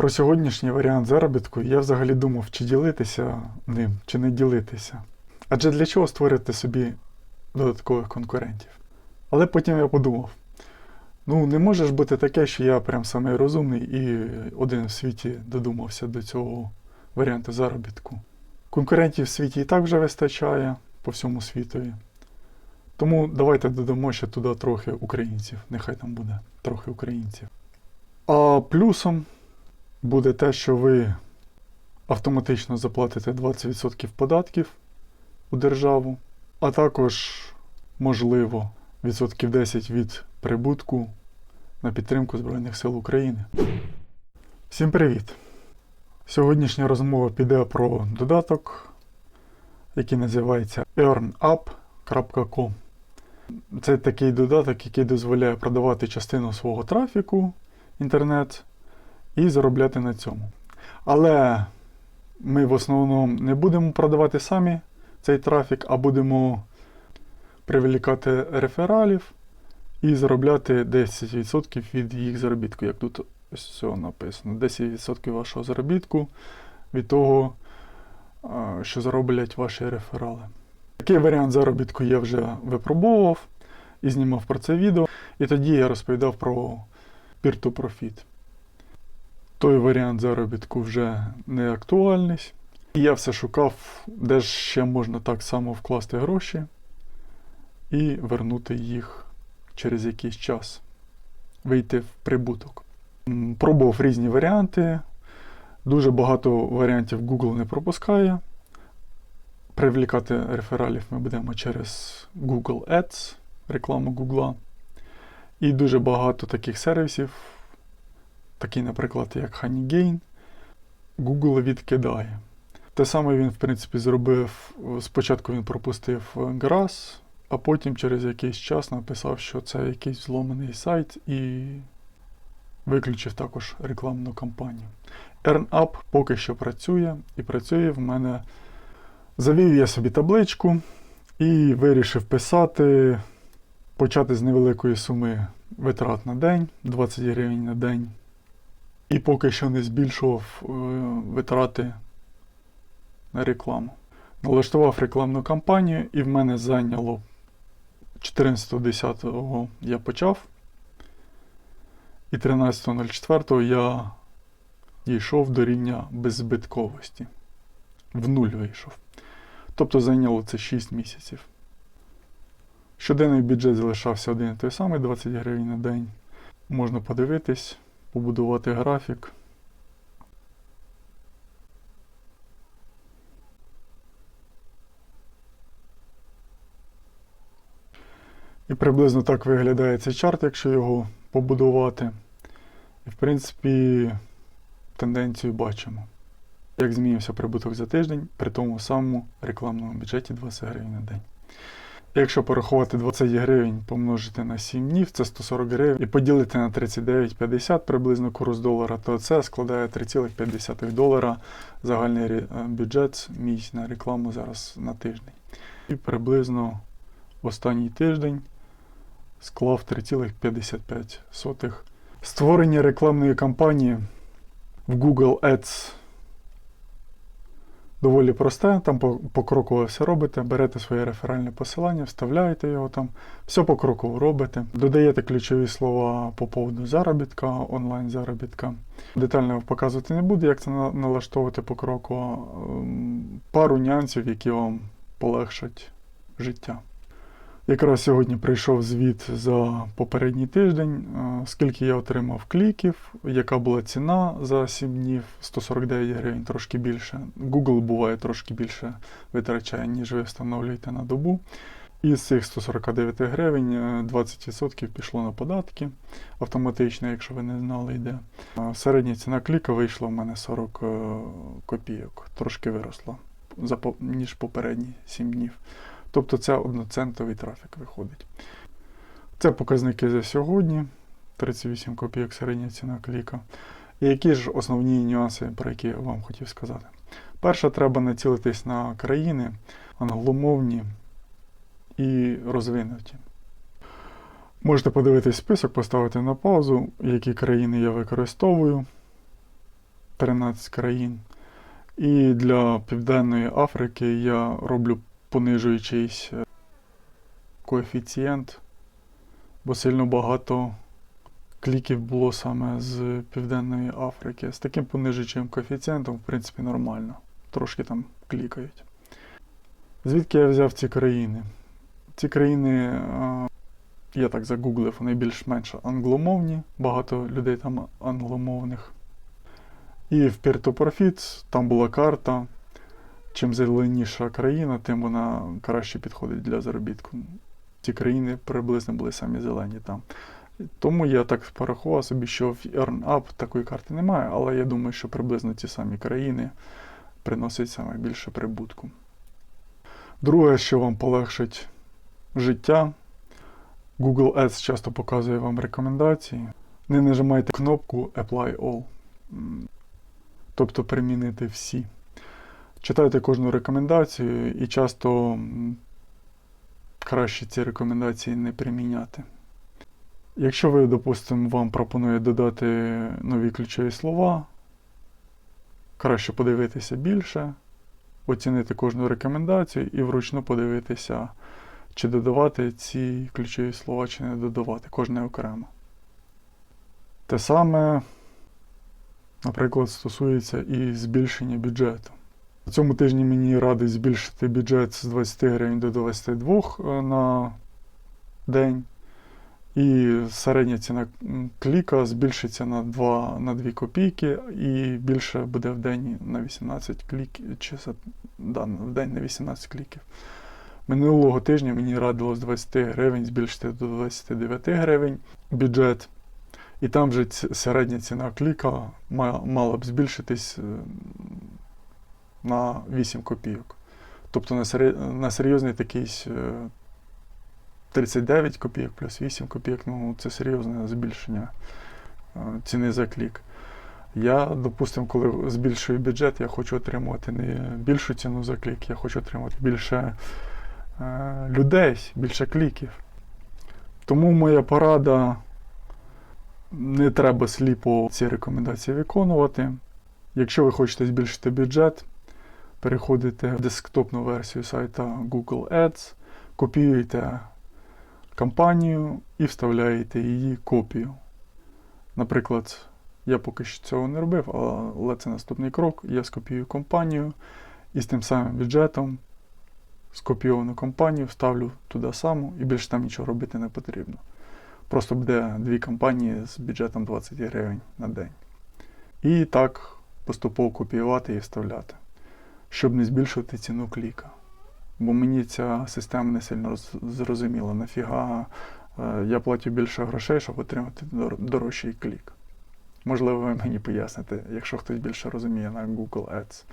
Про сьогоднішній варіант заробітку я взагалі думав, чи ділитися ним, чи не ділитися. Адже для чого створити собі додаткових конкурентів? Але потім я подумав: ну, не може ж бути таке, що я прям самий розумний і один в світі додумався до цього варіанту заробітку. Конкурентів в світі і так вже вистачає по всьому світові. Тому давайте додамо ще туди трохи українців. Нехай там буде трохи українців. А плюсом буде те, що ви автоматично заплатите 20% податків у державу, а також, можливо, відсотків 10 від прибутку на підтримку Збройних сил України. Всім привіт! Сьогоднішня розмова піде про додаток, який називається earnup.com. Це такий додаток, який дозволяє продавати частину свого трафіку інтернет і заробляти на цьому. Але ми в основному не будемо продавати самі цей трафік, а будемо привлікати рефералів і заробляти 10% від їх заробітку. Як тут все написано: 10% вашого заробітку від того, що зароблять ваші реферали. Такий варіант заробітку я вже випробовував і знімав про це відео. І тоді я розповідав про peer-to-profit. Той варіант заробітку вже не актуальний. І я все шукав, де ж ще можна так само вкласти гроші і вернути їх через якийсь час, вийти в прибуток. Пробував різні варіанти. Дуже багато варіантів Google не пропускає. Привлікати рефералів ми будемо через Google Ads, рекламу Google. І дуже багато таких сервісів, такий, наприклад, як Honeygain, Google відкидає. Те саме він, в принципі, зробив. Спочатку він пропустив Grass, а потім через якийсь час написав, що це якийсь зломаний сайт і виключив також рекламну кампанію. EarnUp поки що працює, і працює в мене. Завів я собі табличку і вирішив писати, почати з невеликої суми витрат на день, 20 гривень на день. І поки що не збільшував е, витрати на рекламу. Налаштував рекламну кампанію, і в мене зайняло 14.10 я почав. І 13.04 я дійшов до рівня беззбитковості. В нуль вийшов. Тобто зайняло це 6 місяців. Щоденний бюджет залишався один і той самий 20 гривень на день. Можна подивитись, побудувати графік. І приблизно так виглядає цей чарт, якщо його побудувати. І в принципі тенденцію бачимо. Як змінився прибуток за тиждень при тому самому рекламному бюджеті 20 гривень на день. Якщо порахувати 20 гривень помножити на 7 днів, це 140 гривень, і поділити на 39,50 приблизно курс долара, то це складає 3,5 долара загальний е, бюджет мій на рекламу зараз на тиждень. І приблизно останній тиждень склав 3,55. Створення рекламної кампанії в Google Ads доволі просте, там по- покроково все робите, берете своє реферальне посилання, вставляєте його там, все покроково робите, додаєте ключові слова по поводу заробітка, онлайн заробітка. Детально показувати не буду, як це на- налаштовувати покроково. Ем, Пару нюансів, які вам полегшать життя. Якраз сьогодні прийшов звіт за попередній тиждень, е, скільки я отримав кліків, яка була ціна за 7 днів 149 гривень, трошки більше. Google буває трошки більше витрачає, ніж ви встановлюєте на добу. І з цих 149 гривень е, 20% пішло на податки автоматично, якщо ви не знали, йде. Е, Середня ціна кліка вийшла в мене 40 е, копійок, трошки виросла, ніж попередні 7 днів. Тобто це одноцентовий трафік виходить. Це показники за сьогодні. 38 копійок середня ціна кліка. І які ж основні нюанси, про які я вам хотів сказати? Перше, треба націлитись на країни англомовні і розвинуті. Можете подивитись список, поставити на паузу, які країни я використовую. 13 країн. І для Південної Африки я роблю понижуючийсь е, коефіцієнт, бо сильно багато кліків було саме з Південної Африки. З таким понижуючим коефіцієнтом, в принципі, нормально. Трошки там клікають. Звідки я взяв ці країни? Ці країни, е, я так загуглив, вони більш-менш англомовні, багато людей там англомовних. І в Peer to Profit там була карта. Чим зеленіша країна, тим вона краще підходить для заробітку. Ці країни приблизно були самі зелені там. Тому я так порахував собі, що в EarnUp такої карти немає, але я думаю, що приблизно ті самі країни приносять саме більше прибутку. Друге, що вам полегшить життя, Google Ads часто показує вам рекомендації. Не нажимайте кнопку Apply All, тобто примінити всі. Читайте кожну рекомендацію і часто краще ці рекомендації не приміняти. Якщо ви, допустимо, вам пропонує додати нові ключові слова, краще подивитися більше, оцінити кожну рекомендацію і вручну подивитися, чи додавати ці ключові слова, чи не додавати, кожне окремо. Те саме, наприклад, стосується і збільшення бюджету. На цьому тижні мені радить збільшити бюджет з 20 гривень до 22 е, на день. І середня ціна кліка збільшиться на 2, на 2 копійки, і більше буде в день на 18 кліків, чи да, в день на 18 кліків. Минулого тижня мені радило з 20 гривень збільшити до 29 гривень бюджет. І там вже середня ціна кліка мала б збільшитись е, на 8 копійок. Тобто на, серйозний такий е, 39 копійок плюс 8 копійок, ну це серйозне збільшення е, ціни за клік. Я, допустимо, коли збільшую бюджет, я хочу отримувати не більшу ціну за клік, я хочу отримати більше е, людей, більше кліків. Тому моя порада не треба сліпо ці рекомендації виконувати. Якщо ви хочете збільшити бюджет, переходите в десктопну версію сайта Google Ads, копіюєте кампанію і вставляєте її копію. Наприклад, я поки що цього не робив, але це наступний крок. Я скопіюю компанію і з тим самим бюджетом скопійовану компанію вставлю туди саму і більше там нічого робити не потрібно. Просто буде дві компанії з бюджетом 20 гривень на день. І так поступово копіювати і вставляти, щоб не збільшувати ціну кліка. Бо мені ця система не сильно зрозуміла. Нафіга е, я платю більше грошей, щоб отримати дорожчий клік. Можливо, ви мені поясните, якщо хтось більше розуміє на Google Ads.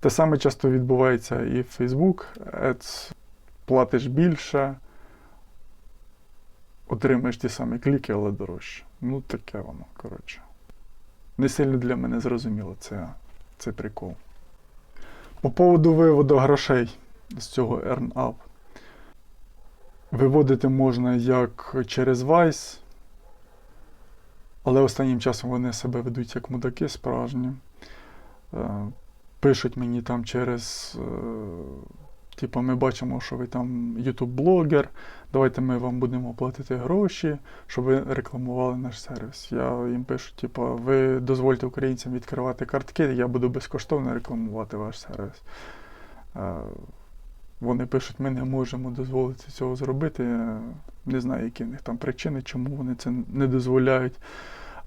Те саме часто відбувається і в Facebook Ads. Платиш більше, отримаєш ті самі кліки, але дорожче. Ну, таке воно, коротше. Не сильно для мене зрозуміло це, це прикол. По поводу виводу грошей з цього EarnUp. Виводити можна як через Vice, але останнім часом вони себе ведуть як мудаки справжні. Е, Пишуть мені там через. Типу, ми бачимо, що ви там YouTube-блогер, давайте ми вам будемо платити гроші, щоб ви рекламували наш сервіс. Я їм пишу, типу, ви дозвольте українцям відкривати картки, я буду безкоштовно рекламувати ваш сервіс. Е, Вони пишуть, ми не можемо дозволити цього зробити. Не знаю, які в них там причини, чому вони це не дозволяють.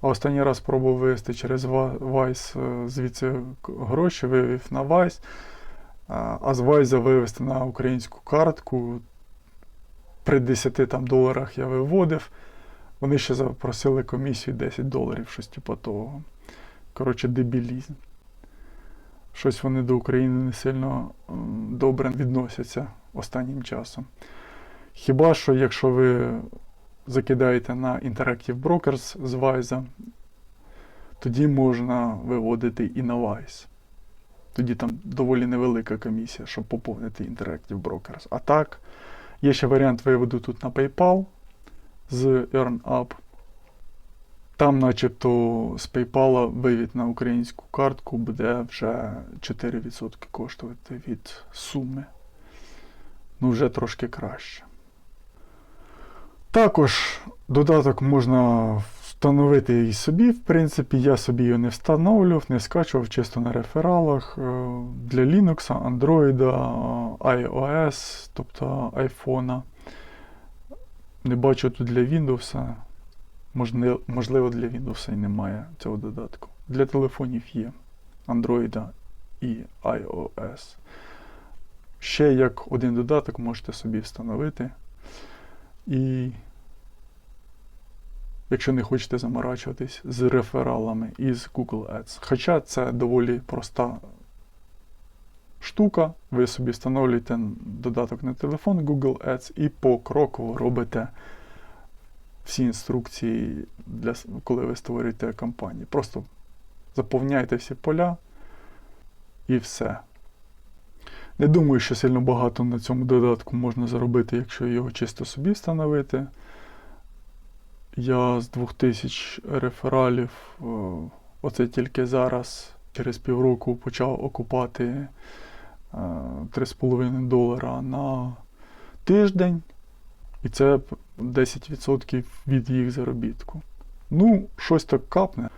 А останній раз пробував вивести через Vice е, звідси гроші, вивів на Vice, а а з Vice вивести на українську картку. При 10 там, доларах я виводив. Вони ще запросили комісію 10 доларів, щось типу того. Коротше, дебілізм. Щось вони до України не сильно добре відносяться останнім часом. Хіба що, якщо ви закидаєте на Interactive Brokers з Wise, тоді можна виводити і на Wise. Тоді там доволі невелика комісія, щоб поповнити Interactive Brokers. А так, є ще варіант виводу тут на PayPal з EarnUp. Там, начебто, з PayPal вивід на українську картку буде вже 4% коштувати від суми. Ну, вже трошки краще. Також додаток можна встановити і собі, в принципі, я собі його не встановлював, не скачував чисто на рефералах. Е, Для Linux, Android, iOS, тобто iPhone. Не бачу тут для Windows. Можливо, для Windows і немає цього додатку. Для телефонів є Android і iOS. Ще як один додаток можете собі встановити. І якщо не хочете заморачуватись з рефералами із Google Ads. Хоча це доволі проста штука. Ви собі встановлюєте додаток на телефон Google Ads і покроково робите всі інструкції, для, коли ви створюєте кампанію. Просто заповняйте всі поля і все. Не думаю, що сильно багато на цьому додатку можна заробити, якщо його чисто собі встановити. Я з 2000 рефералів, е, оце тільки зараз, через півроку, почав окупати е, 3,5 долара на тиждень. І це 10% від їх заробітку. Ну, щось так капне.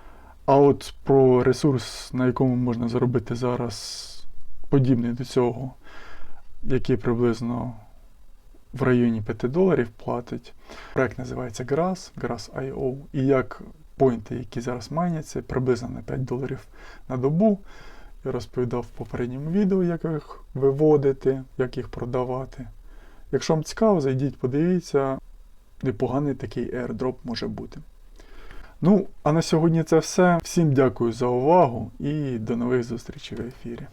А от про ресурс, на якому можна заробити зараз, подібний до цього, який приблизно в районі 5 доларів платить. Проект називається Grass, Grass.io. І як поінти, які зараз майняться, приблизно на 5 доларів на добу. Я розповідав в попередньому відео, як їх виводити, як їх продавати. Якщо вам цікаво, зайдіть, подивіться. Непоганий такий airdrop може бути. Ну, а на сьогодні це все. Всім дякую за увагу і до нових зустрічей в ефірі.